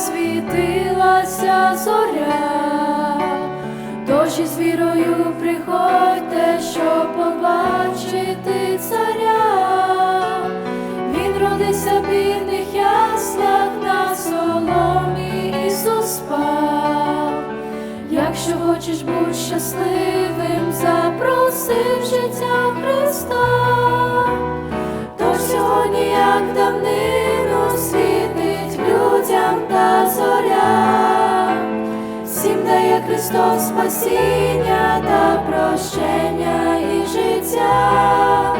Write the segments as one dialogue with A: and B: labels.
A: засвітилася зоря, тож із вірою приходьте, щоб побачити царя. Він родився в бідних яслах на соломі Ісус спав. Якщо хочеш бути щасливим, запроси в життя Христа, то сьогодні, як давнину, всім Христос спасіння та прощення і життя,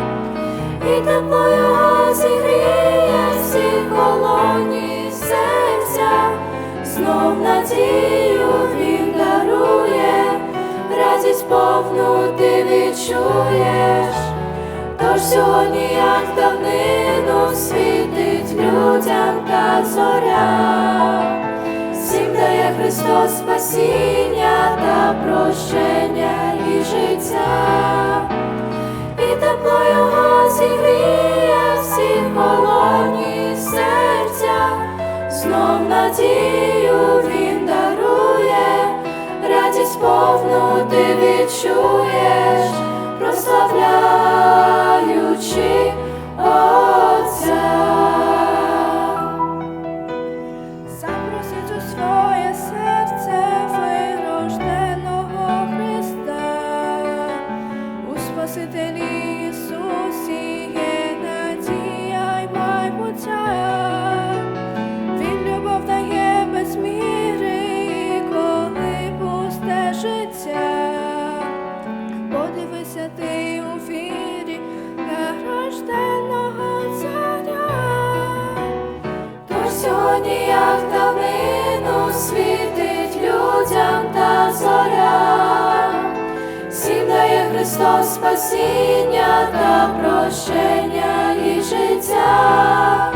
A: і тепло його зігріє всі холодні серця, знов надію він дарує, радість повну ти відчуєш. Тож сьогодні, як давнину, світить людям та зоря, всім дає Христос спасіння та прощення і життя, і тепло його зігріє всі холодні серця, знов надію він дарує, радість повну ти відчуєш,
B: Спасителі Ісусі є надія й майбуття. Він любов дає без міри, коли пусте життя. Подивися ти у вірі на царя.
A: Тож сьогодні, як давнину, світить спасіння та прощення і життя,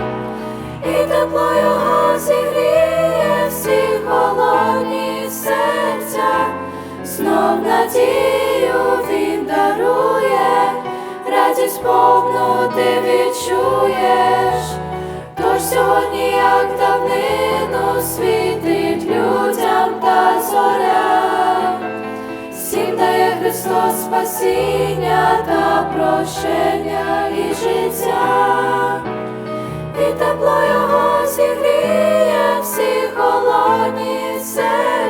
A: і тепло його зігріє всі холодні серця, знов надію він дарує, радість повну ти відчуєш. Тож сьогодні, як Христос спасіння та прощення і життя, і тепло його зігріє всі холодні серця,